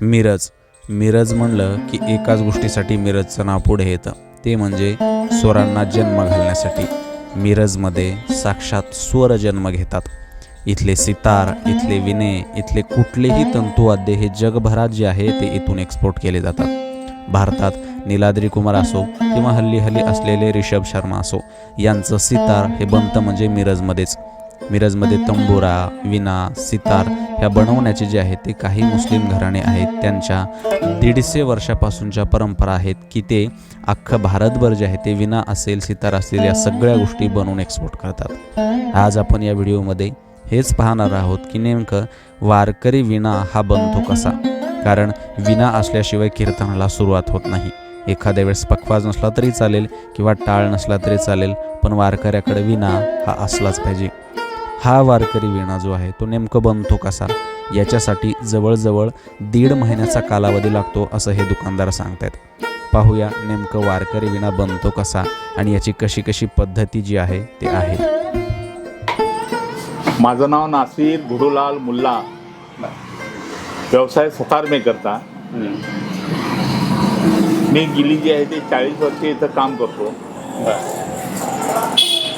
मिरज. मिरज म्हणलं की एकाच गोष्टीसाठी मिरजचं नाव पुढे येतं. ते म्हणजे स्वरांना जन्म घालण्यासाठी. मिरजमध्ये साक्षात स्वर जन्म घेतात. इथले सितार इथले विणे इथले कुठलेही तंतुवाद्य हे जगभरात जे आहे ते इथून एक्सपोर्ट केले जातात. भारतात नीलाद्री कुमार असो किंवा हल्ली हल्ली असलेले रिषभ शर्मा असो यांचं सितार हे बनतं म्हणजे मिरजमध्येच. मिरजमध्ये तंबोरा विना सितार ह्या बनवण्याचे जे आहे ते काही मुस्लिम घराणे आहेत. त्यांच्या दीडशे वर्षापासूनच्या परंपरा आहेत की ते अख्खं भारतभर जे आहे ते विना असेल सितार असेल या सगळ्या गोष्टी बनवून एक्सपोर्ट करतात. आज आपण या व्हिडिओमध्ये हेच पाहणार आहोत की नेमकं वारकरी विणा हा बनतो कसा? कारण विना असल्याशिवाय कीर्तनाला सुरुवात होत नाही. एखाद्या वेळेस पखवाज नसला तरी चालेल किंवा टाळ नसला तरी चालेल पण वारकऱ्याकडे विणा हा असलाच पाहिजे. हा वारकरी विणा जो आहे तो नेमकं बनतो कसा? याच्यासाठी जवळजवळ दीड महिन्याचा कालावधी लागतो असं हे दुकानदार सांगतायत. पाहूया नेमकं वारकरी विणा बनतो कसा आणि याची कशी कशी पद्धती जी आहे ते आहे. माझं नाव नासिर गुरुलाल मुल्ला. व्यवसाय सुतार मी करता. मी गेली जी आहे ते चाळीस वर्षे इथं काम करतो.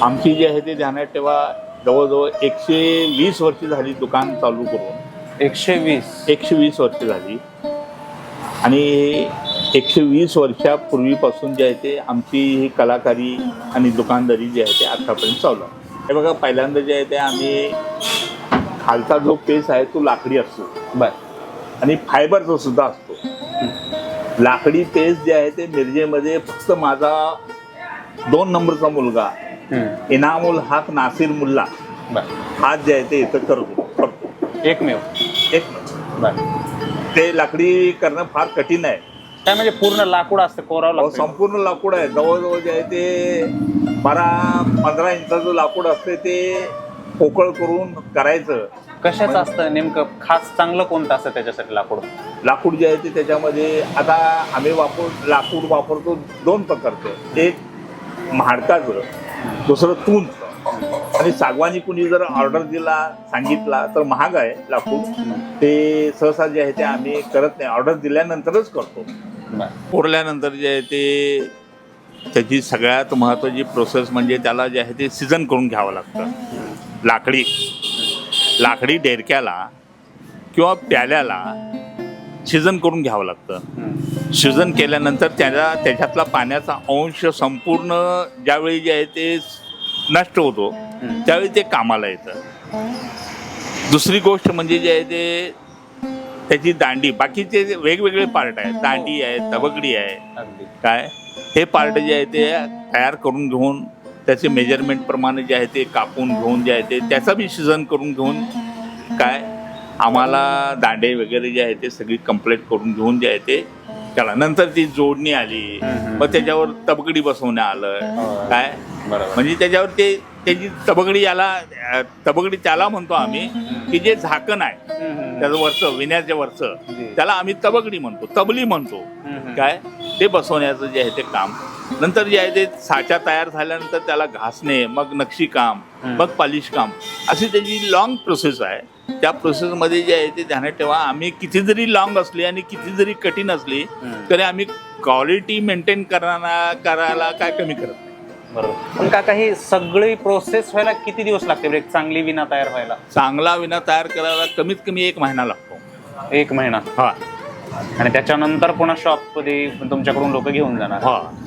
आमची जी आहे ते ध्यानात ठेवा जवळजवळ एकशे वीस वर्ष झाली दुकान चालू करून. एकशे वीस. एकशे वीस वर्ष झाली. आणि एकशे वीस वर्षापूर्वीपासून जे आहे ते आमची ही कलाकारी आणि दुकानदारी जी आहे ते आतापर्यंत चालू आहे. हे बघा पहिल्यांदा जे आहे ते आम्ही खालचा जो पेस आहे तो लाकडी असतो. बर. आणि फायबरचा सुद्धा असतो. लाकडी पेस जे आहे ते मिरजेमध्ये फक्त माझा दोन नंबरचा मुलगा इनामुल हाक नासिर मुल्ला. बर. हा जे आहे ते इथं करतो करतो एकमेव. एक बर. ते लाकडी करणं फार कठीण आहे. काय म्हणजे पूर्ण लाकूड असतं कोरावं संपूर्ण लाकूड आहे. जवळजवळ जे आहे ते बारा पंधरा इंचाचं लाकूड असते ते पोकळ करून करायचं. कशाचं असतं? नेमकं खास चांगलं कोणतं असतं त्याच्यासाठी लाकूड? लाकूड जे आहे ते त्याच्यामध्ये आता आम्ही वापर लाकूड वापरतो दोन प्रकारचं. एक म्हाडकाचं. दुसरं तूंच आणि सागवानी कुणी जर ऑर्डर दिला सांगितला तर महाग आहे लाकूड. ते सहसा जे आहे ते आम्ही करत नाही. ऑर्डर दिल्यानंतरच करतो. बर. कोरल्यानंतर जे आहे ते त्याची सगळ्यात महत्त्वाची प्रोसेस म्हणजे त्याला जे आहे ते सीझन करून घ्यावं लागतं. लाकडी. लाकडी डेरक्याला किंवा प्याल्याला शिजन करून घ्यावं लागतं. शिजन केल्यानंतर त्याला त्याच्यातला पाण्याचा अंश संपूर्ण ज्यावेळी जे आहे ते नष्ट होतो त्यावेळी ते कामाला येतं. दुसरी गोष्ट म्हणजे जे आहे ते त्याची दांडी बाकीचे वेगवेगळे पार्ट आहेत. दांडी आहे तबकडी आहे. काय? हे पार्ट जे आहे ते तयार करून घेऊन त्याचे मेजरमेंट प्रमाणे जे आहे ते कापून घेऊन जे आहे ते त्याचं बी शिजन करून घेऊन काय? आम्हाला दांडे वगैरे जे आहे ते सगळी कंप्लीट करून घेऊन जे आहे ते त्याला नंतर ती जोडणी आली. मग त्याच्यावर तबकडी बसवण्यात आलं हो. काय बरोबर म्हणजे त्याच्यावर ते त्याची तबकडी याला अं, तबकडी त्याला म्हणतो आम्ही की जे झाकण आहे. त्याचं वरचं विण्याच्या वरचं. त्याला आम्ही तबकडी म्हणतो तबली म्हणतो. काय ते बसवण्याचं जे आहे ते काम नंतर जे आहे ते साचा तयार झाल्यानंतर त्याला घासणे मग नक्षीकाम. मग पॉलिश काम अशी त्याची लॉंग प्रोसेस आहे त्या प्रोसेसमध्ये जे आहे ते ध्यानात ठेवा. आम्ही किती जरी लॉंग असली आणि किती जरी कठीण असली. तरी आम्ही क्वालिटी मेंटेन करायला करायला काय कमी करत नाही. बरोबर. पण काका ही सगळी प्रोसेस व्हायला किती दिवस लागते? एक चांगली विना तयार व्हायला? चांगला विना तयार करायला कमीत कमी एक महिना लागतो. एक महिना. हा. आणि त्याच्यानंतर पुन्हा शॉपमध्ये तुमच्याकडून लोक घेऊन जाणार. हा.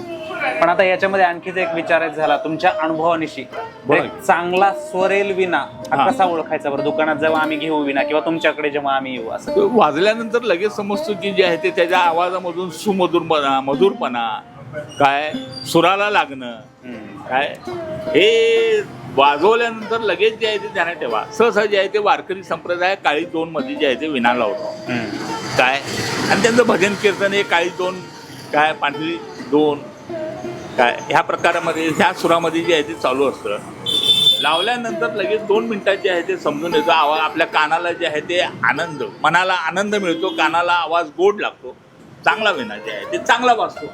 पण आता याच्यामध्ये आणखीच एक विचारायचं झाला तुमच्या अनुभवानिशी बोला. एक चांगला स्वरेल विना हा. कसा ओळखायचा बरं दुकानात जेव्हा आम्ही घेऊ विना किंवा तुमच्याकडे जेव्हा आम्ही येऊ असं वाजल्यानंतर लगेच समजतो की जे आहे ते त्याच्या आवाजामधून सुमधुरपणा मधुरपणा काय सुराला लागणं हम्म. काय हे वाजवल्यानंतर लगेच जे आहे ते ध्यानात ठेवा सहसा जे आहे ते वारकरी संप्रदाय काळी दोन मध्ये जे आहे ते विना लावतो हम्म. काय आणि त्यांचं भजन कीर्तन हे काळी दोन काय पांढरी दोन काय ह्या प्रकारामध्ये ह्या सुरामध्ये जे आहे ते चालू असतं. लावल्यानंतर लगेच दोन मिनिटात जे आहे ते समजून येतो. आवाज आपल्या कानाला जे आहे ते आनंद मनाला आनंद मिळतो कानाला आवाज गोड लागतो चांगला विना जे आहे ते चांगला वाजतो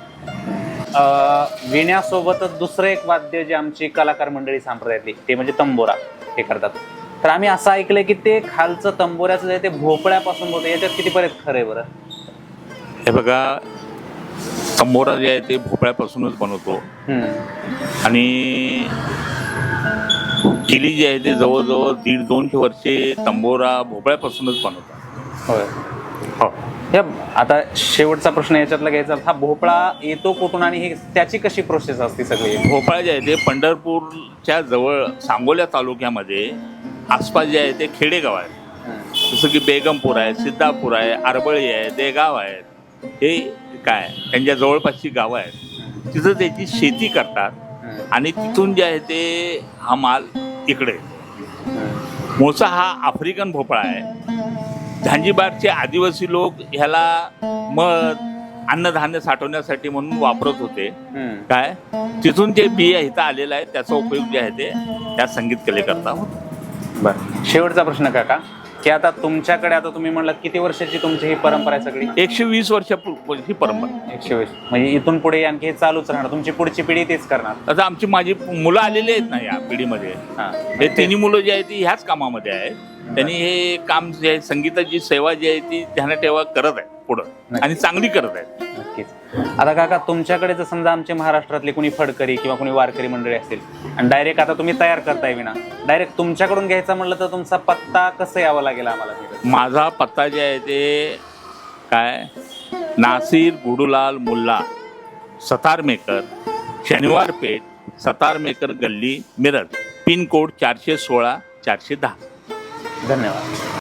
विण्यासोबतच दुसरं एक वाद्य जे आमची कलाकार मंडळी सांप्रदायातली ते म्हणजे तंबोरा हे करतात. तर आम्ही असं ऐकलंय की ते खालचं तंबोऱ्याचं जे आहे ते भोपळ्यापासून होतं याच्यात कितीपर्यंत खरं आहे बरं? हे बघा तंबोरा जे आहे ते भोपळ्यापासूनच बनवतो. आणि केली जी आहे ते जवळजवळ दीड दोनशे वर्षे तंबोरा भोपळ्यापासूनच बनवतात. होय. हो. हे आता शेवटचा प्रश्न याच्यातला घ्यायचा हा भोपळा येतो कुठून आणि ही त्याची कशी प्रोसेस असते सगळी? भोपाळ जे आहे ते पंढरपूरच्या जवळ सांगोल्या तालुक्यामध्ये आसपास जे आहे ते खेडेगाव आहेत हम्म. जसं की बेगमपूर आहे सिद्धापूर आहे आरबळी आहे देगाव आहेत. हे काय त्यांच्या जवळपासची गावं आहेत. तिथं त्याची शेती करतात. आणि तिथून जे आहे ते हा माल इकडे. मूळचा हा आफ्रिकन भोपळा आहे. झांजीबारचे आदिवासी लोक ह्याला मध अन्नधान्य साठवण्यासाठी म्हणून वापरत होते. काय? तिथून जे बिया इथं आलेलं आहे त्याचा उपयोग जे आहे ते त्या संगीत कलेकरता होतो. बरं. शेवटचा प्रश्न काका. की आता तुमच्याकडे आता तुम्ही म्हणलं किती वर्षाची तुमची ही परंपरा आहे सगळी? एकशे वीस वर्षापूर्वी ही परंपरा. एकशे वीस. म्हणजे इथून पुढे आणखी हे चालूच राहणार. तुमची पुढची पिढी तेच करणार. आता आमची माझी मुलं आलेली आहेत ना या पिढीमध्ये. हा. हे तिन्ही मुलं जी आहेत ती ह्याच कामामध्ये आहेत. त्यांनी हे काम जे आहे संगीताची सेवा जी आहे ती ध्यानात ठेवा करत आहेत पुढं. आणि चांगली करत आहेत. नक्कीच. आता काका तुमच्याकडे जर समजा आमचे महाराष्ट्रातले कोणी फडकरी किंवा कोणी वारकरी मंडळी असतील आणि डायरेक्ट आता तुम्ही तयार करताय विना डायरेक्ट तुमच्याकडून घ्यायचा म्हणलं तर तुमचा पत्ता कसं यावा लागेल आम्हाला? माझा पत्ता जे आहे ते काय? नासिर गुडूलाल मुल्ला सतार मेकर शनिवार पेठ सतार मेकर गल्ली मिरज. पिन कोड चारशे सोळा चारशे दहा. धन्यवाद.